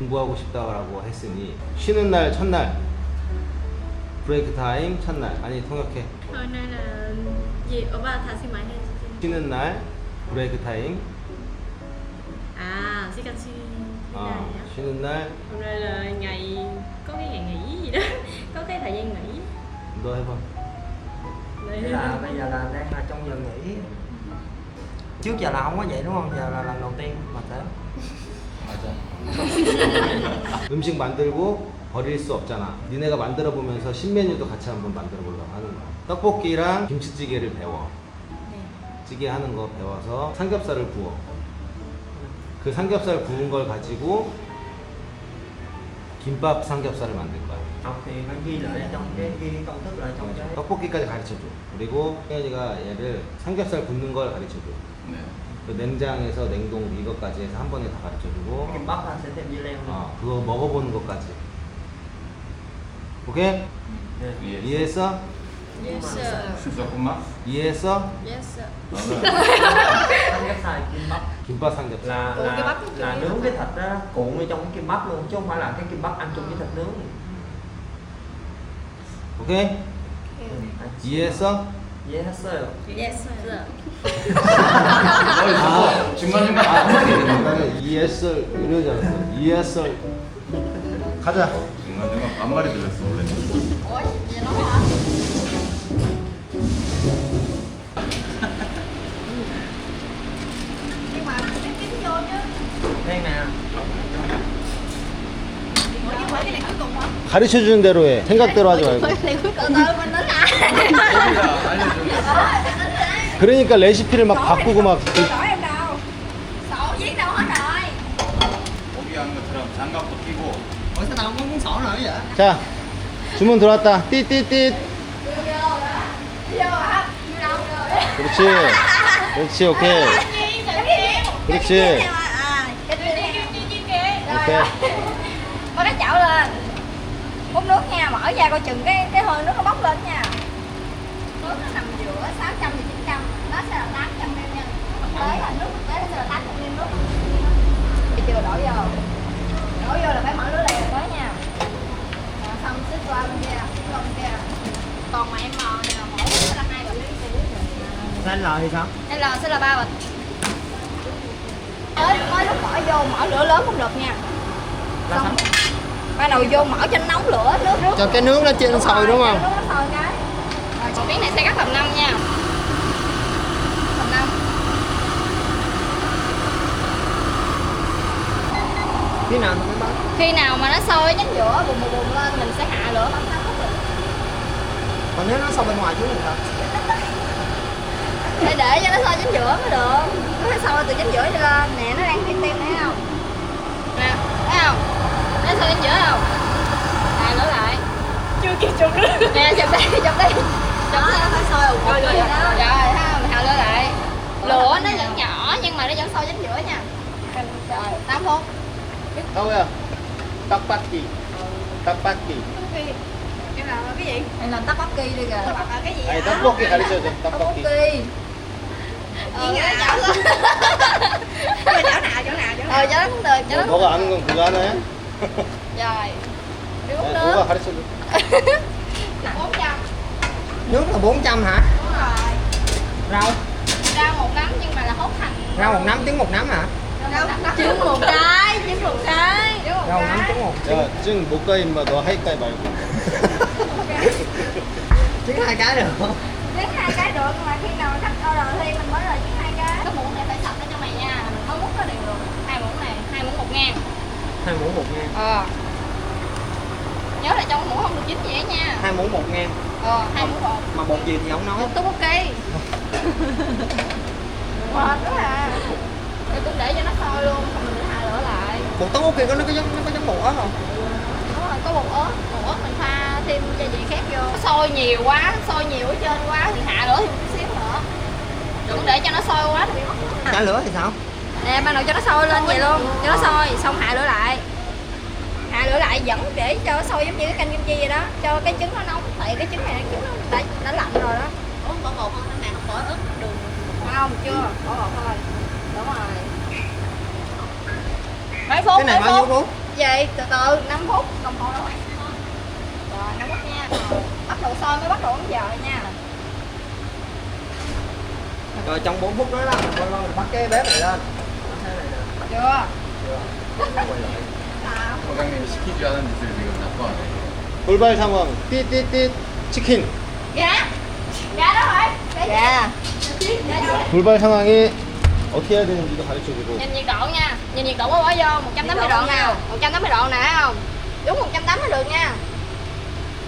공부하고 싶다라고 했으니 쉬는 날 첫날 브레이크 타임 첫날 아니 통역해 Thôi nay là gì? Ở ba thả xin máy hay gì? 쉬는 날 브레이크 타임 À, xin can xin 어, này á. 쉬는 날 Hôm nay là ngày có cái ngày nghỉ gì đó, có cái thời gian nghỉ. 너 해봐 Đây Thế là bây giờ là đang là trong giờ nghỉ Trước giờ là không có vậy đúng không? Giờ là lần đầu tiên mà thế 음식 만들고 버릴 수 없잖아. 니네가 만들어 보면서 신메뉴도 같이 한번 만들어 보려고 하는 거야. 떡볶이랑 김치찌개를 배워. 찌개 하는 거 배워서 삼겹살을 구워. 그 삼겹살 구운 걸 가지고 김밥 삼겹살을 만들 거야. Học thì nó ghi lại trong cái ghi cái công thức lại trong cái 떡볶이까지 가르쳐줘. 그리고 혜연이가 얘를 삼겹살 굽는 걸 가르쳐줘. 네. 그 냉장에서 냉동 이것까지 해서 한 번에 다 가르쳐주고, sẽ thêm dưa leo nữa 어, 그거 먹어보는 것까지. 오케이? 예. 이해했어? Yes sir. 조금만. 이해했어? Yes sir. 삼겹살 kim bắp 김밥 삼겹살. là Ủa, là, nó là nướng cái thịt đó cuộn ở trong cái kim bắp luôn chứ không phải là cái kim bắp ăn chung với thịt nướng 오케이? 이해했어? 이해했어요 Yes sir. 아, 중간중간 한마디 되는 거. 나는 이해했어 이러지 않았어. 이해했어. 가자. 중간중간 반말이 들렸어, 원래. đây nè 가르쳐 주는 대로 해. 생각대로 하지 말고. 그러니까 레시피를 막 바꾸고 막. 그- 포기한 것처럼 장갑도 끼고. ủa sao tao không có cuốn sổ nữa vậy 자, 주문 들어왔다. 띠띠띠. 그렇지. 그렇지, 오케이. 그렇지. 오케이. Có cái chảo lên Hút nước nha, mở ra coi chừng cái cái hơi nước nó bốc lên nha Nước nó nằm giữa 600 và 900 Nó sẽ là 800 ml nha. Thực tế là nước thực tế nó sẽ là 800 ml nước Thì chưa đổ vô. Đổ vô là phải mở lửa nha. Rồi xong xích qua bên kia, xích qua bên kia. Còn mà em mò này là mỗi sẽ là hai bịch Sao anh lời thì sao? L sẽ là ba bịch. Mới, mới lúc bỏ vô mở lửa lớn không được nha. Là sao? Ban đầu vô mở cho nó nóng lửa nước nước. Cho cái nước nó trên sôi đúng không? Cho nước nó sôi cái miếng này sẽ cắt làm năm nha. Làm năm Khi nào thì mới bắt? Khi nào mà nó sôi nhánh giữa bùng bùng bùng lên mình sẽ hạ lửa bấm được. Còn nếu nó sôi bên ngoài chứ thì sao? Phải để cho nó sôi nhánh giữa mới được. Nó phải sôi từ nhánh giữa đi lên. Nè nó đang tim tim thấy không? Nè thấy không? Nó sôi nhánh giữa không? Hạ lửa lại. Chưa kịp chụp nữa. Nè chụp đi chụp đi Chụp nó phải sôi ủng Rồi, rồi, rồi. Rồi thấy không hạ lửa lại Lửa nó vẫn nhỏ nhưng mà nó vẫn sôi nhánh giữa nha Rồi 8 phút 타오야, 떡볶이. 떡볶이. Em làm cái gì? Em làm tteokbokki đi kìa Tteokbokki là cái gì 아니, 떡볶이 가르쳐줘, 떡볶이. Tteokbokki Ờ, cái chảo lên Cái chảo nào, chỗ nào, chỗ nào Ờ, cho nó cũng được, cho nó 너가 아는 건 그거 하나야? Rồi Đi uống 야, nước 너가 가르쳐줘. 400 Nước là 400 hả? Đúng rồi Rau? Rau một nắm nhưng mà là hốt hành Rau một nắm trứng một nắm hả? Rau một nắm Trứng một cái, trứng một cái Trứng một Rau một nắm cái trứng một 야, 지금 못 가, 임마. 너 하이까이 말고. Trứng hai cái được không? Trứng hai cái được nhưng mà khi nào khách order thì mình mới rồi trứng hai cái Cái muỗng này phải sạch ở trong này nha Mình mới múc nó đều được Hai muỗng này, hai muỗng một ngàn Hai muỗng một ngàn Ờ Nhớ là trong muỗng không được chín gì hết nha Hai muỗng một ngàn Ờ, hai muỗng bột Mà bột gì thì không nói. Một tteokbokki Mệt quá à. Rồi cũng để cho nó sôi luôn, xong mình hạ lửa lại. Bột kia có nó có giống nó có giống bột ớt không? Đúng rồi, có bột ớt, bột ớt mình pha thêm gia vị khác vô. Sôi nhiều quá, sôi nhiều ở trên quá thì hạ lửa thêm chút xíu nữa. Đừng để cho nó sôi quá thì bị mất Trả lửa thì sao? Nè, ban đầu cho nó sôi lên vậy luôn, cho nó sôi, xong hạ lửa lại. Hạ lửa lại dẫn để cho nó sôi giống như cái canh kim chi vậy đó cho cái trứng nó nóng tại cái trứng này trứng nó đã, đã lạnh rồi đó. Ủa bỏ bột không? Cái này không bỏ ớt đường. không chưa. Bỏ bột thôi. Đúng rồi. Mấy phút cái này mấy bao nhiêu phút? vậy từ từ 5 phút. Đồng hồ rồi rồi 5 phút nha. Rồi, bắt đầu sôi mới bắt đầu đến giờ nha. Rồi trong 4 phút đó là mình quay qua mình bắt cái bếp này lên. Chưa. Chưa. quay lại Sao? 사장님이 시키지 않은 짓을 지금 자꾸 하네. 돌발 상황 띠띠띠 치킨 dạ dạ đó rồi dạ dạ 돌발 상황에 어떻게 해야 되는지도 가르쳐주고 nhìn nhiệt độ nha nhìn nhiệt độ mới bỏ vô 180 độ nào 180 độ nè thấy không đúng 180 được nha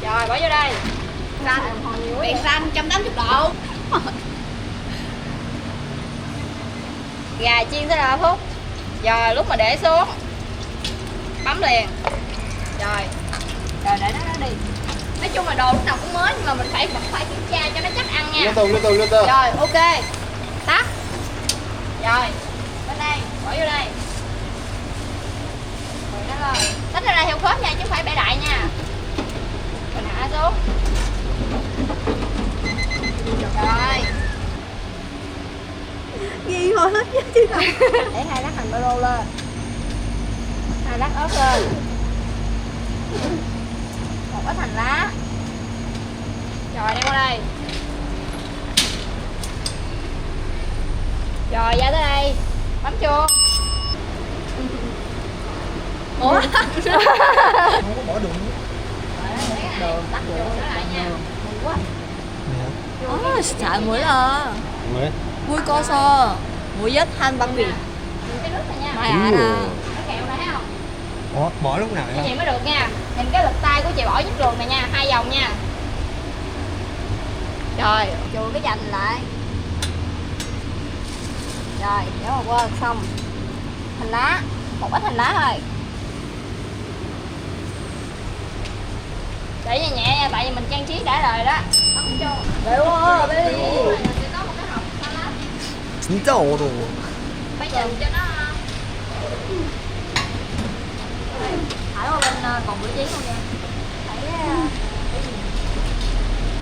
rồi bỏ vô đây xanh biển xanh 180 độ gà chiên tới 3 phút rồi lúc mà để xuống bấm liền rồi rồi để nó nó đi. Nói chung là đồ lúc nào cũng mới nhưng mà mình phải vẫn phải kiểm tra cho nó chắc ăn nha. Lên tục lên tục lên tục rồi ok. Tắt. Rồi bên đây bỏ vô đây. Rồi nó là tính ra khớp nha chứ không phải bể đại nha. Mình hạ xuống. Rồi. Ghi thôi hết chứ để hai lát hành ba lô lên. Hai lát ớt lên một ít hành lá rồi đem qua đây rồi ra tới đây bấm chuông ủa không có bỏ đường tắt chuông trở lại nha Mừng quá 아, 진짜 안 몰라. 왜? 물 꺼서 무엿 한 바퀴. Nhìn cái nước này nha Mày 알아. cái kẹo này thấy không Ủa, bỏ lúc nào như vậy vậy mới được nha nhìn cái lực tay của chị bỏ giúp luôn này nha hai vòng nha. Rồi chùi cái dành lại. Rồi nếu mà quên xong. Hình lá một ít hình lá thôi. Để nhẹ nhẹ nha tại vì mình trang trí đã rồi đó. Để quá bé đi. xin chào đồ. Phải chừng cho nó thả vào bên ờ, còn bữa chén không nha. Ờ,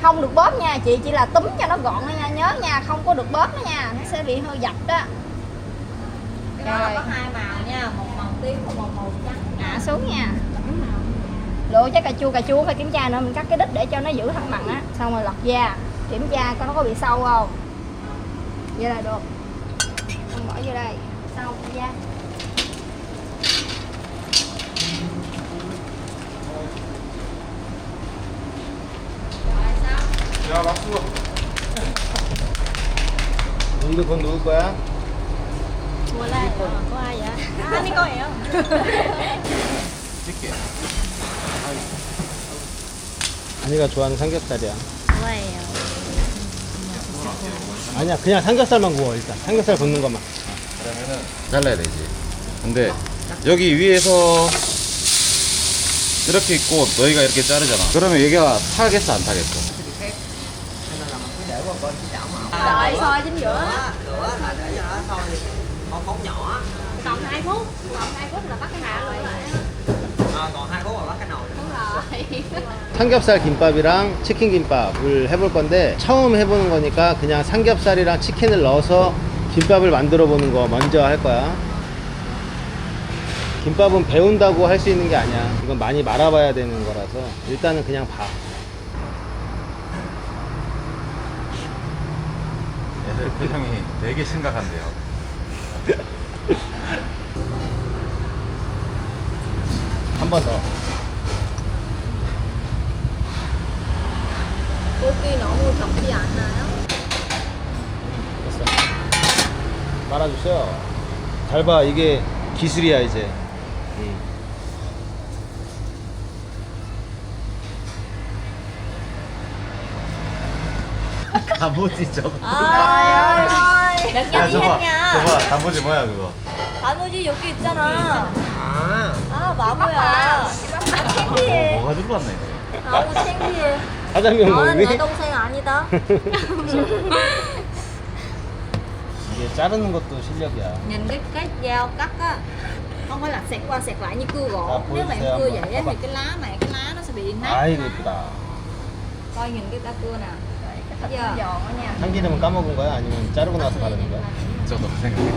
không được bóp nha chị chỉ là túm cho nó gọn thôi nha nhớ nha không có được bóp đó nha nó sẽ bị hơi dập đó. Cái đó là Rồi. có hai màu nha, một màu tím một màu trắng. hạ xuống nha. Lựa trái cà chua cà chua phải kiểm tra nữa mình cắt cái đít để cho nó giữ thăng bằng á xong rồi lật da kiểm tra coi nó có bị sâu không. Vậy là được. Mình bỏ vô đây. Sâu da 야, 막수. 니도 그건 누울 거야? Anh đi coi hiểu. 찍게. 아니가 좋아하는 삼겹살이야 뭐예요? 아니야 그냥 삼겹살만 구워 일단 삼겹살 굽는 것만 그러면은 잘라야 되지. 근데 여기 위에서 이렇게 있고 너희가 이렇게 자르잖아. 그러면 얘가 타겠어 안 타겠어? Nên là mình cứ để qua bên cái chảo mà rồi soi chính giữa lửa là để cho nó sôi một phút nhỏ còn 2 phút còn 2 phút là bắt cái hạ lửa lại hai rồi 삼겹살 김밥이랑 치킨 김밥을 해볼 건데 처음 해보는 거니까 그냥 삼겹살이랑 치킨을 넣어서 김밥을 만들어 보는 거 먼저 할 거야 김밥은 배운다고 할 수 있는 게 아니야 이건 많이 말아봐야 되는 거라서 일단은 그냥 봐 애들 표정이 되게 심각한데요. 한 번 더. 고기 너무 적지 않나요? 됐어. 말아주세요. 잘 봐, 이게 기술이야 이제. 음. 단무지 저거. 아, 몇 야 개지 저봐, 했냐? 저봐, 단무지 뭐야 그거? 단무지 여기 있잖아. à 아, 바보야. 아, 창피해. 뭐가 들어왔네 이거. 너무 창피해. 사장님 너는 먹니? 내 동생 아니다. 이게 자르는 것도 실력이야. Nhìn cái cái dao cắt á, không phải là xẹt qua xẹt lại như cưa gỗ À, nếu mà em xem cưa mà. vậy á, Có thì cái lá này cái lá nó sẽ bị nát 아이고 이쁘다. coi nhìn cái ta cưa nè 참기름은 까먹은 거야? 아니면 자르고 나서 바르는 거야? 저도 생각해요.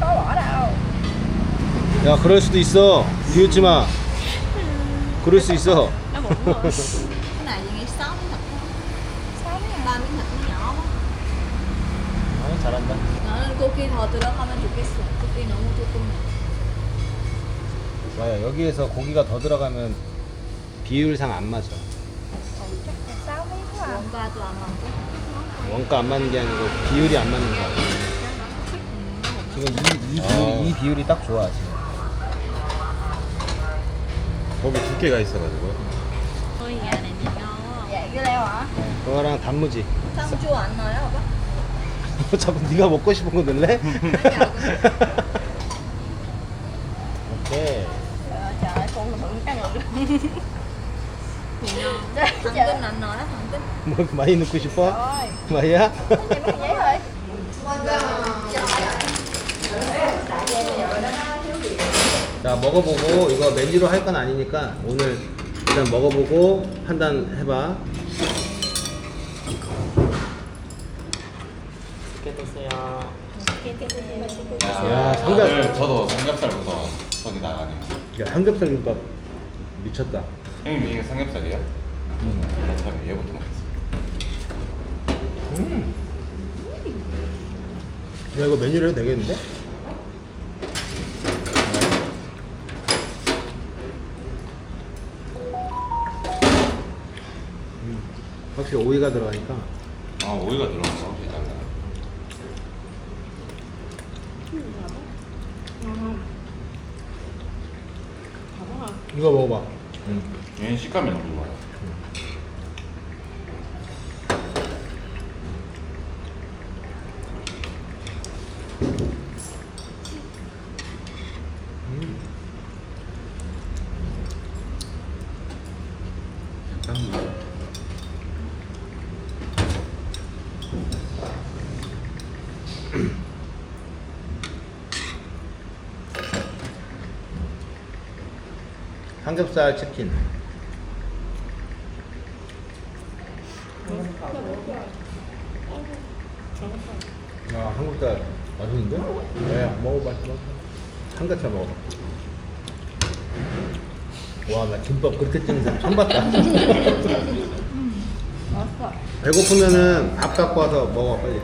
có bỏ đâu 야 그럴 수도 있어. 비웃지 마. 그럴 수 있어. nó bụng rồi cái này chị nghĩ sáu miếng thịt sáu mấy ba miếng thịt nó nhỏ quá 어, 잘한다. 나는 고기 더 들어가면 좋겠어 고기 너무 조금 좋아요. 여기에서 고기가 더 들어가면 비율상 안 맞아. chắc là sáu miếng quá à. 원가 또안 맞고 원가 안 맞는 게 아니고 비율이 안 맞는 거야. 지금 이, 이, 비율, 이 비율이 딱 좋아 지금. 거기 두께가 있어가지고요. cái leo hả 그거랑 단무지. 상추 안 넣어요 오빠? 자꾸 네가 먹고 싶은 거 넣을래? 오케이. Ơi, con thử cái ngực nhìn đó thằng tinh 뭐 많이 넣고 싶어? 마이야? 자 먹어보고 이거 메뉴로 할 건 아니니까 오늘 일단 먹어보고 판단해봐. Tôi xe 야, 삼겹- 오늘 저도 삼겹살부터 손이 나가네요. 야 삼겹살 김밥 미쳤다. 형님 이게 삼겹살이에요? 음. 참 얘부터 먹겠습니다. 야 이거 메뉴로 해도 되겠는데? 음, 확실히 오이가 들어가니까 아 오이가 거 확실히 달라. 이거 먹어봐. 얘는 식감이 너무 좋아요. 삼겹살 치킨. 야 삼겹살 맛있는데? 네 먹어봐 먹어봐. 삼겹살 먹어봐. 와나 김밥 그렇게 찍는 사람 처음 봤다. 배고프면은 밥 갖고 와서 먹어 빨리.